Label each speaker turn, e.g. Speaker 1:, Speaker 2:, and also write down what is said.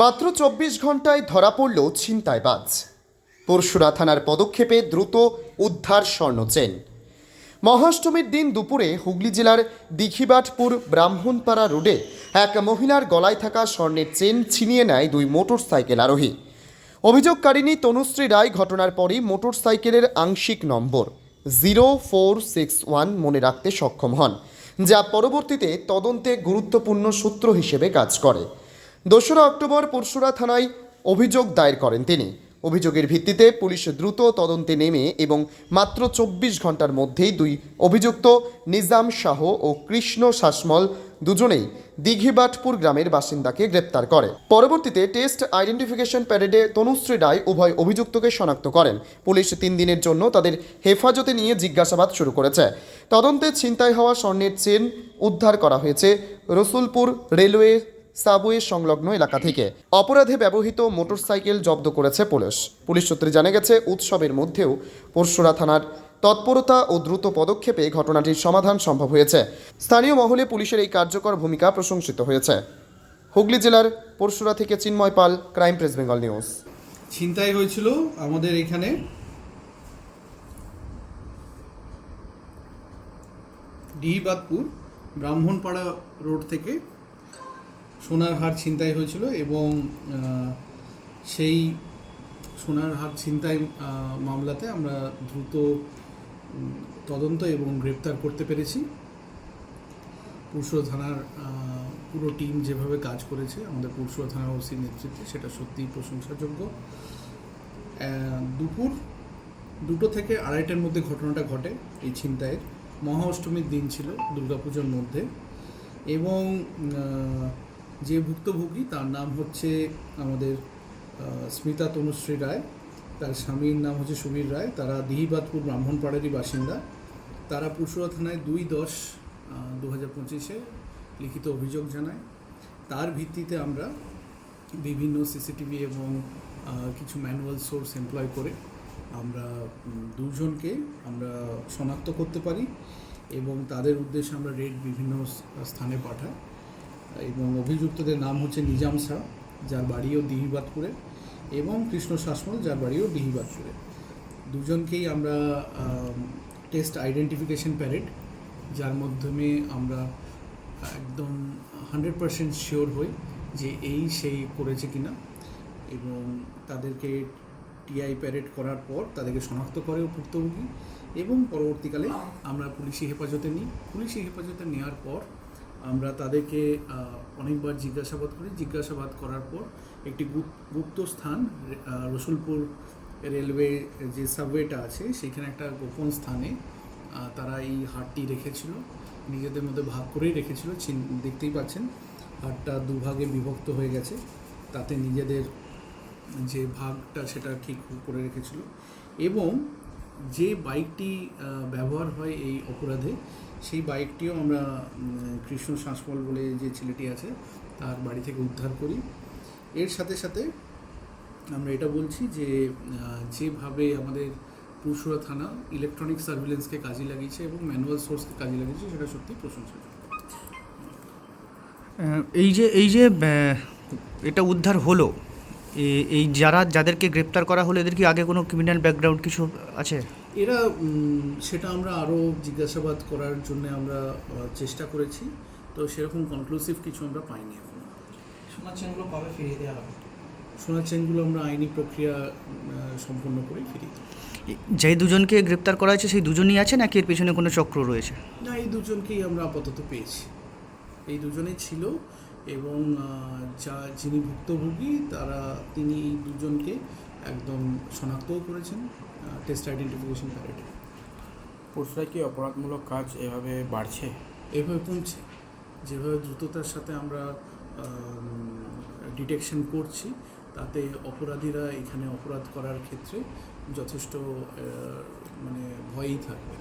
Speaker 1: মাত্র চব্বিশ ঘন্টায় ধরা পড়ল ছিনতাইবাজ। পরশুরা থানার পদক্ষেপে দ্রুত উদ্ধার স্বর্ণ চেন। মহাষ্টমীর দিন দুপুরে হুগলি জেলার দিঘিবাটপুর ব্রাহ্মণপাড়া রোডে এক মহিলার গলায় থাকা স্বর্ণের চেন ছিনিয়ে নেয় দুই মোটর সাইকেল আরোহী। অভিযোগকারিণী তনুশ্রী রায় ঘটনার পরই মোটর সাইকেলের আংশিক number zero four six one মনে রাখতে সক্ষম হন, যা পরবর্তীতে তদন্তে গুরুত্বপূর্ণ সূত্র হিসেবে কাজ করে। দোসরা অক্টোবর পরশুরা থানায় অভিযোগ দায়ের করেন তিনি। অভিযোগের ভিত্তিতে পুলিশ দ্রুত তদন্তে নেমে এবং মাত্র চব্বিশ ঘণ্টার মধ্যেই দুই অভিযুক্ত নিজাম শাহ ও কৃষ্ণ শাসমল দুজনেই দিঘিবাটপুর গ্রামের বাসিন্দাকে গ্রেপ্তার করে। পরবর্তীতে টেস্ট আইডেন্টিফিকেশন প্যারেডে তনুশ্রী রায় উভয় অভিযুক্তকে শনাক্ত করেন। পুলিশ তিন দিনের জন্য তাদের হেফাজতে নিয়ে জিজ্ঞাসাবাদ শুরু করেছে। তদন্তে ছিনতাই হওয়া স্বর্ণের চেন উদ্ধার করা হয়েছে রসুলপুর রেলওয়ে সাবওয়ে সংলগ্ন এলাকা থেকে। অপরাধে ব্যবহৃত মোটরসাইকেল জব্দ করেছে পুলিশ। পুলিশ সূত্রে জানা গেছে, উৎসবের মধ্যেও পরশুরা থানার তৎপরতা ও দ্রুত পদক্ষেপে ঘটনাটির সমাধান সম্ভব হয়েছে। স্থানীয় মহলে পুলিশের এই কার্যকর ভূমিকা প্রশংসিত হয়েছে। হুগলি জেলার পরশুরা থেকে Chinmoy Pal, crime press Bengal news.
Speaker 2: ছিনতাই হয়েছিল আমাদের এখানে। ডিহিবাদপুর ব্রাহ্মণপাড়া রোড থেকে সোনার হার ছিনতাই হয়েছিল এবং সেই সোনার হার ছিনতাই মামলাতে আমরা দ্রুত তদন্ত এবং গ্রেপ্তার করতে পেরেছি। পুরসুরা থানার পুরো টিম যেভাবে কাজ করেছে, আমাদের পুরসুরা থানার ওসির নেতৃত্বে, সেটা সত্যিই প্রশংসাযোগ্য। দুপুর দুটো থেকে আড়াইটার মধ্যে ঘটনাটা ঘটে এই ছিনতাইয়ের। মহা অষ্টমীর দিন ছিল দুর্গাপুজোর মধ্যে এবং যে ভুক্তভোগী, তার নাম হচ্ছে আমাদের স্মিতা তনুশ্রী রায়। তার স্বামীর নাম হচ্ছে সুবীর রায়। তারা দিহিবাদপুর ব্রাহ্মণপাড়ারই বাসিন্দা। তারা পুরসুরা থানায় দুই দশ দু হাজার পঁচিশে লিখিত অভিযোগ জানায়। তার ভিত্তিতে আমরা বিভিন্ন সিসিটিভি এবং কিছু ম্যানুয়াল সোর্স এমপ্লয় করে আমরা দুজনকে আমরা শনাক্ত করতে পারি এবং তাদের উদ্দেশ্যে আমরা রেড বিভিন্ন স্থানে পাঠাই। এবং অভিযুক্তদের নাম হচ্ছে নিজাম শাহ, যার বাড়িও দিহিবাদপুরে, এবং কৃষ্ণ শাসমল, যার বাড়িও দিহিবাদপুরে। দুজনকেই আমরা টেস্ট আইডেন্টিফিকেশন প্যারেড যার মাধ্যমে আমরা একদম হান্ড্রেড পারসেন্ট শিওর হই যে এই সেই করেছে কিনা, এবং তাদেরকে টিআই প্যারেড করার পর তাদেরকে শনাক্ত করে ভুক্তভোগী, এবং পরবর্তীকালে আমরা পুলিশি হেফাজতে নিই। পুলিশি হেফাজতে নেওয়ার পর আমরা তাদেরকে অনেকবার জিজ্ঞাসাবাদ করি। জিজ্ঞাসাবাদ করার পর একটি গুপ্ত স্থান রসুলপুর রেলওয়ে যে সাবওয়েটা আছে, সেখানে একটা গোপন স্থানে তারা এই হাটটি রেখেছিল। নিজেদের মধ্যে ভাগ করেই রেখেছিল। দেখতেই পাচ্ছেন, হাটটা দুভাগে বিভক্ত হয়ে গেছে। তাতে নিজেদের যে ভাগটা, সেটা ঠিক করে রেখেছিল। এবং যে বাইকটি ব্যবহার হয় এই অপরাধে সেই বাইকটিও আমরা কৃষ্ণ শাসমল বলে যে ছেলেটি আছে তার বাড়ি থেকে উদ্ধার করি। এর সাথে সাথে আমরা এটা বলছি যে যেভাবে আমাদের পুরসুরা থানা ইলেকট্রনিক সার্ভিলেন্সকে কাজে লাগিয়েছে এবং ম্যানুয়াল সোর্সকে কাজে লাগিয়েছে সেটা সত্যি
Speaker 3: আহ, এই যে এই যে এটা উদ্ধার হলো এই যারা যাদেরকে গ্রেপ্তার করা হলো এদের কি আগে কোনো ক্রিমিনাল ব্যাকগ্রাউন্ড কিছু আছে?
Speaker 2: এরা সেটা আমরা আরও জিজ্ঞাসাবাদ করার জন্য আমরা চেষ্টা করেছি। তো সেরকম কনক্লুসিভ কিছু আমরা পাইনি এখন।
Speaker 4: সোনার চেনগুলো কবে ফিরিয়ে দেওয়া হবে?
Speaker 2: সোনার চেনগুলো আমরা আইনি প্রক্রিয়া সম্পন্ন করে ফিরি
Speaker 3: যে দুজনকে গ্রেপ্তার করা হয়েছে সেই দুজনই আছে নাকি এর পেছনে কোনো চক্র রয়েছে?
Speaker 2: না এই দুজনকেই আমরা আপাতত পেয়েছি। এই দুজনেই ছিল এবং যা যিনি ভুক্তভোগী তারা তিনি এই দুজনকে একদম শনাক্তও করেছেন টেস্ট আইডেন্টিফিকেশন প্যারেডে
Speaker 5: পরশুরায় কি অপরাধমূলক কাজ এভাবে বাড়ছে?
Speaker 2: এভাবে কমছে। যেভাবে দ্রুততার সাথে আমরা ডিটেকশন করছি তাতে অপরাধীরা এখানে অপরাধ করার ক্ষেত্রে যথেষ্ট মানে ভয়ই থাকবে।